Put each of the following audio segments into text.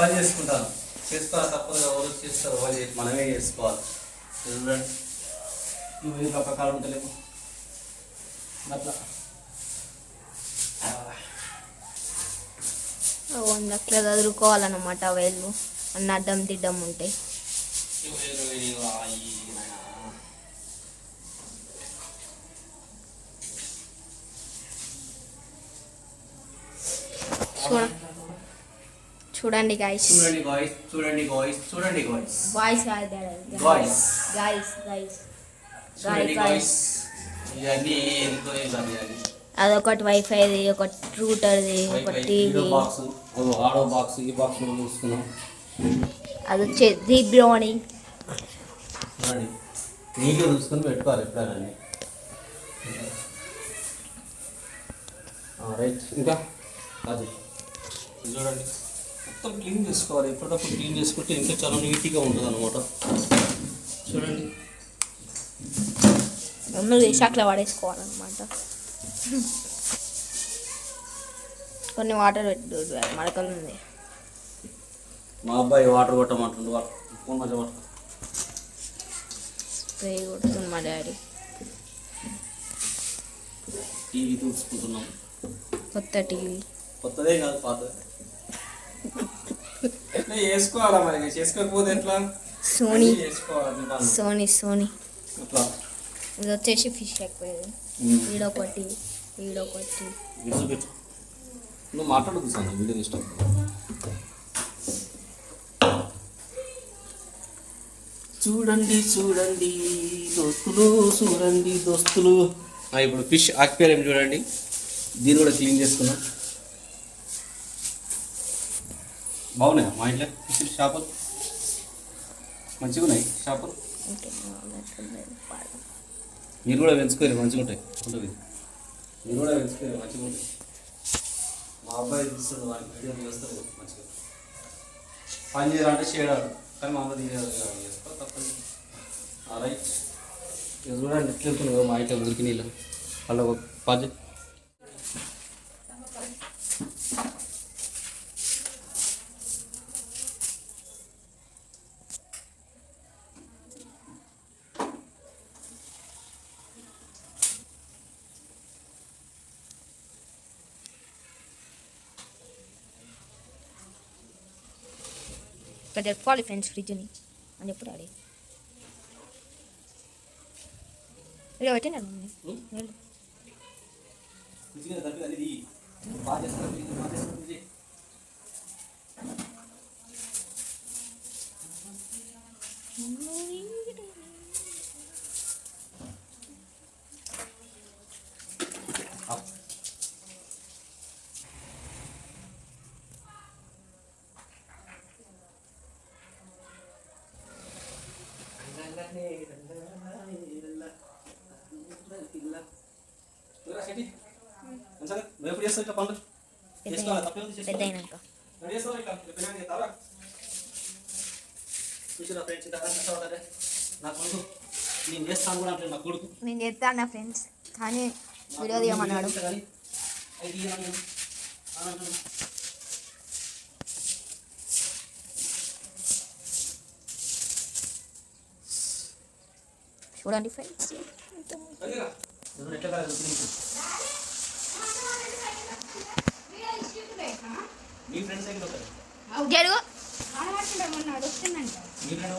పని చేసుకుంటాను. చేసుకోవాలి తప్పదు ఎవరు చేస్తారు వాళ్ళు చేసి మనమే చేసుకోవాలి. చూడండి. నువ్వు ఏది పక్క కాలం ఉంటలేము అట్లా. అట్లా చదువుకోవాలన్నమాట వేళ్ళు. అన్న అడ్డం తిడ్డం ఉంటాయి చూడ. చూడండి గాయస్ చూడండి గాయస్ చూడండి గాయస్ చూడండి guys voice Guys. Guys guys చూడండి Guys. గాయస్ ఇవన్నీ ఎందుకో ఏం కాదు అదొకటి వైఫైది ఒకటి రూటర్ది ఒకటి టీవీ బాక్స్ ఆడో బాక్స్ ఈ బాక్స్ మనం చూసుకున్నాం అది వచ్చేది బ్రౌనీ చూడండి. నీట్గా చూసుకొని పెట్టుకోవాలి ఎప్పుడైనా. రైట్ ఇంకా? అది. చూడండి. మొత్తం క్లీన్ చేసుకోవాలి. ఎప్పటికప్పుడు క్లీన్ చేసుకుంటే ఇంకా చాలా నీట్గా ఉంటుంది అనమాట చూడండి. మమ్మల్ని తీసి అట్లా పడేసుకోవాలన్నమాట కొన్ని వాటర్ పెట్టు మడకలు ఉంది మా అబ్బాయి వాటర్ కొట్టమంటుండు ఫోన్ మధ్య స్ప్రే కొడుతుంది మా డాడీ. టీవీ చూసుకుంటున్నాం. కొత్త టీవీ. కొత్తదే కాదు పాతదే. ఎట్లా చేసుకోవాలా మరి? ఇక చేసుకోకపోతే ఎట్లా? సోనీ. సోనీ ఇది వచ్చేసి ఫిష్ ఎక్కువ ఈడొకటి ఈడొకటి నువ్వు వీడియో ఇష్టం చూడండి చూడండి దోస్తులు చూడండి దోస్తులు. ఇప్పుడు ఫిష్ ఆక్వేరియం చూడండి. దీన్ని కూడా క్లీన్ చేసుకున్నాం. బాగున్నాయి మా ఇంట్లో ఫిష్ చేపలు? మంచిగా ఉన్నాయి చేపలు? మీరు కూడా పెంచుకోరు మంచిగా ఉంటాయి. ఉంటుంది. మీరు కూడా పెంచుకోరు మంచిగా ఉంటాయి. మా అబ్బాయి చూస్తాడు వాడికి వీడియో చేస్తారు మంచిగా. పని చేయాలంటే చేయడాడు కానీ మా అమ్మ తీయాలి చేసుకో తప్పదు. రైట్. ఇక చూడండి ఎట్లా వెళ్తున్నావు మా ఇంట్లో ఉరికి నీళ్ళు. వాళ్ళ ఒక పది ఇక్కడ చెప్పుకోవాలి ఫ్రెండ్స్ ఫ్రిడ్జ్ని అని చెప్పు డాడీ ఇలా మమ్మీ వెళ్ళు. మంచిగా తప్పి అది బాగా చేస్తారు బాగా చేస్తారు ఎప్పుడు చేస్తావు చేసుకోవాలి చేసుకోవాలి రెడీ చూసిరా ఫ్రెండ్స్ ఇంత కష్టపడ్డారే నా కొడుకు నేను చేస్తాను కూడా అంటే నా కొడుకు. నేను చెప్తాను నా ఫ్రెండ్స్. కానీ వీడియో తీయమన్నాడు. చూడండి ఫ్రెండ్స్ అదిరా. చూడు ఎట్లా కాదు నీకు. మీ ఫ్రెండ్స్ ఎక్కడ జరుగు. మీ ఫ్రెండ్?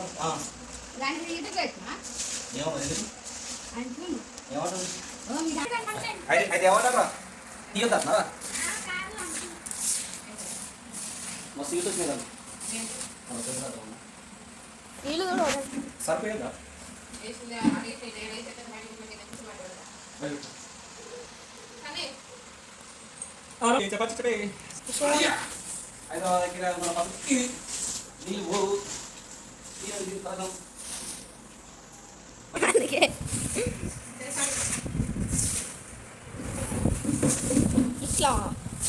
అది తీయొద్దా మస్తు సరిపోయిందా? చెప్పచ్చు చెప్పే హైదరాబాద్ దగ్గర మన పక్కకి. నీళ్ళు పోవు ఇట్లా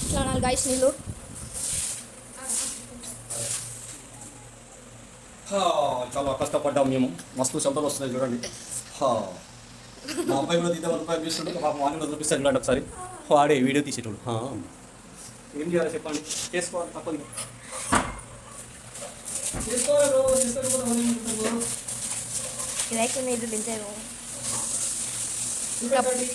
ఇట్లా నాలుగు గైస్ నీళ్ళు. చాలా కష్టపడ్డాం మేము. మస్తు చెమటలు వస్తున్నాయి చూడండి. హా. మా అబ్బాయి కూడా తీద్దాం చూస్తుంటే మా మార్నింగ్ చూపిస్తాను చూడండి ఒకసారి. వాడే వీడియో తీసేటోడు. హా. ఏం చేయాలి చెప్పండి. చేసుకోవాలి తప్పదు. చూపెట్టండి.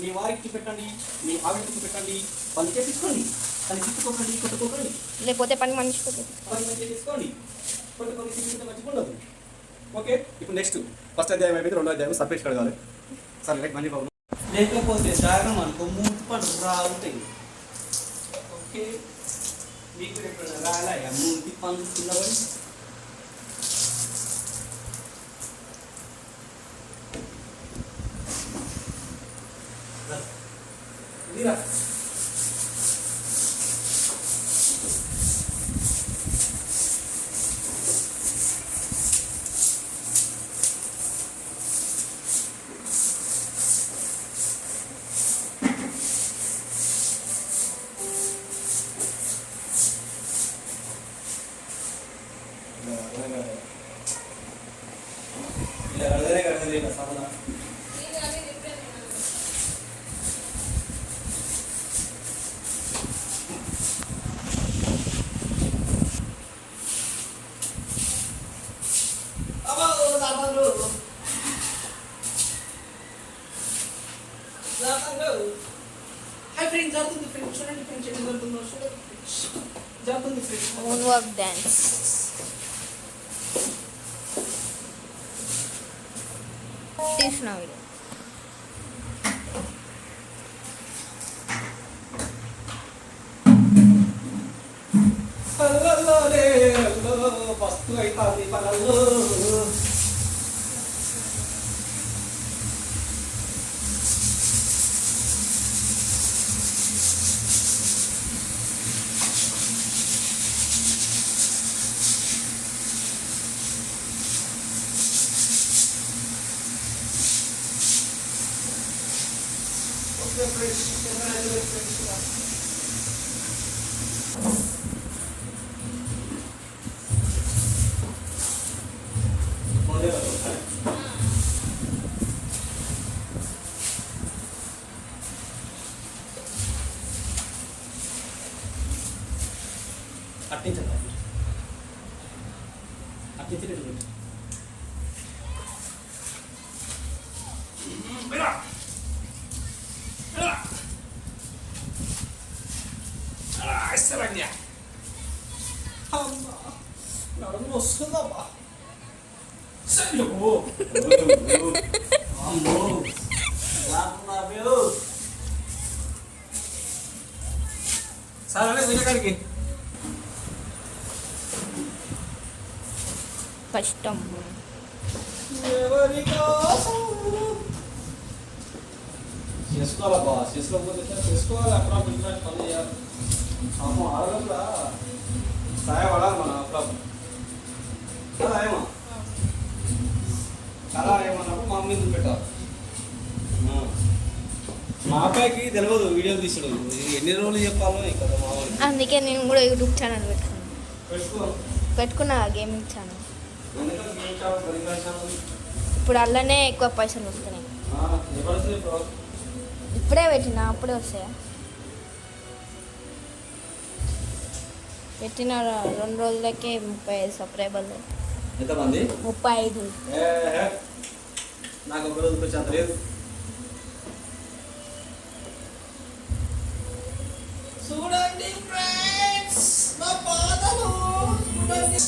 మీ వారికి చూపెట్టండి మీ ఆవిడకి చూపెట్టండి. పని చేపించుకోండి. పని తిప్పుకోకండి కొట్టుకోకండి. లేకపోతే పని మనిషి కొట్టు. పని మంచిగా చేసుకోండి. కొట్టుకొని తిప్పుకుంటే మంచిగా ఉండదు. ఓకే ఇప్పుడు నెక్స్ట్ ఫస్ట్ అధ్యాయం అయిపోయింది రెండో అధ్యాయం సపరేట్ కడగాలి. సరే రైట్ మళ్ళీ బాబు లేకపోతే జాగ్రత్త అనుకో మూతి పడు రావుతాయి okay మీకు ఎప్పుడైనా రాలే మూతి పనులు కిందపడి ఇదిరా પાડીશું આવી Hello, hello, hello, hello, అమ్మా నడుము వస్తుందమ్మా. సరే అమ్మో సరే వినకాడికి కష్టం. ఎవరి కోసం చేసుకోవాలబ్బా చేసుకోకపోతే? చేసుకోవాలి? అప్పుడప్పుడు ఇట్లాంటి పనులు చేయాలి అమ్మ ఆడగల సహాయపడాలి మన అప్పుడప్పుడు కదా ఏమో కదా ఏమన్నప్పుడు మా మీద పెట్టాలి ఆ. మా అబ్బాయికి తెలియదు వీడియోలు తీసుడు ఎన్ని రోజులు చెప్పాలో ఇంకా మా వాడికి అందుకే నేను కూడా యూట్యూబ్ ఛానల్ పెట్టుకున్నాను పెట్టుకో పెట్టుకున్నా గేమింగ్ ఛానల్ ఇప్పుడు అల్లనే ఎక్కువ పైసలు వస్తున్నాయి. ఇప్పుడే పెట్టినా అప్పుడే వస్తాయా? పెట్టిన ర- రెండు రోజులకే ముప్పై ఐదు సబ్స్క్రైబర్లు. ఎంతమంది? ముప్పై ఐదు. నాకు ఒక రోజు వచ్చి అంత లేదు. చూడండి ఫ్రెండ్స్ నా పాదలు చూడండి.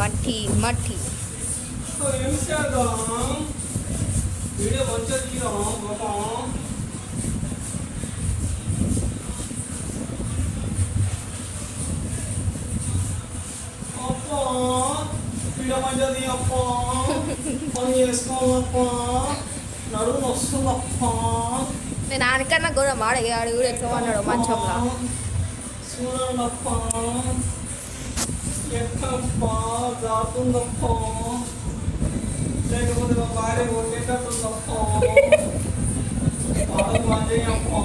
మట్టి మట్టి మట్టి ఏం చేద్దాం వీడియో మంచిగా తీయడం బాబా అప్పా వీడియో మంచిగా తీయప్పా పని చేసుకోవాలప్పా నడుము వస్తుందప్పా నేను ఆనికన్నా కూడా మాడే ఆడు కూడా ఎట్లా అన్నాడు మంచంలో చూడండప్పా ఎక్కప్పా జాతుందప్పా లేకపోతే మా భార్య కొట్టేటట్టుందప్పా పాలు మాజేయప్పా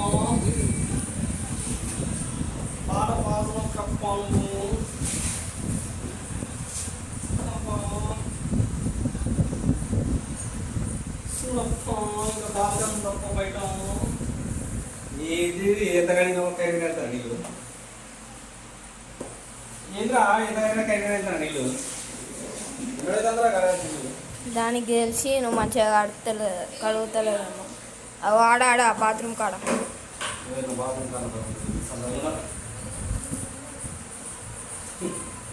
పాట పాసన కప్పాను తప్ప బయట ఏది ఎంత కడిగిన నీళ్ళు దానికి తెలిసి నువ్వు మంచిగా కడుతలే కడుగుతలేదమ్మా. అవి ఆడ ఆడ బాత్రూమ్ కాడ.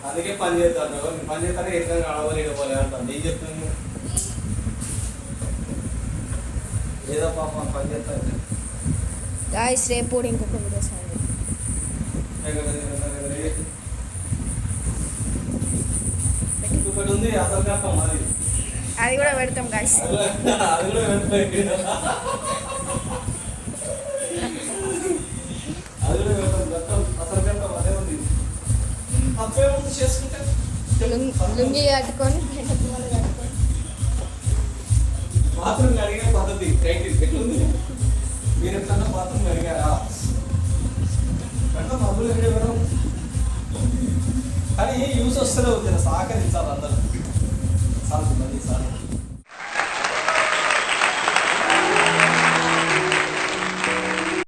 అందుకే పని చేస్తాను. పని చేస్తానే ఎట్లా నడవాలి ఇవ్వాలి అంటాను. నేను చెప్తాను ఏదో పాప పని చేస్తాను గాయస్ రేపు ఇంకొక వీడియో సార్ అది. అది కూడా పెడతాం గాయస్ అది కూడా-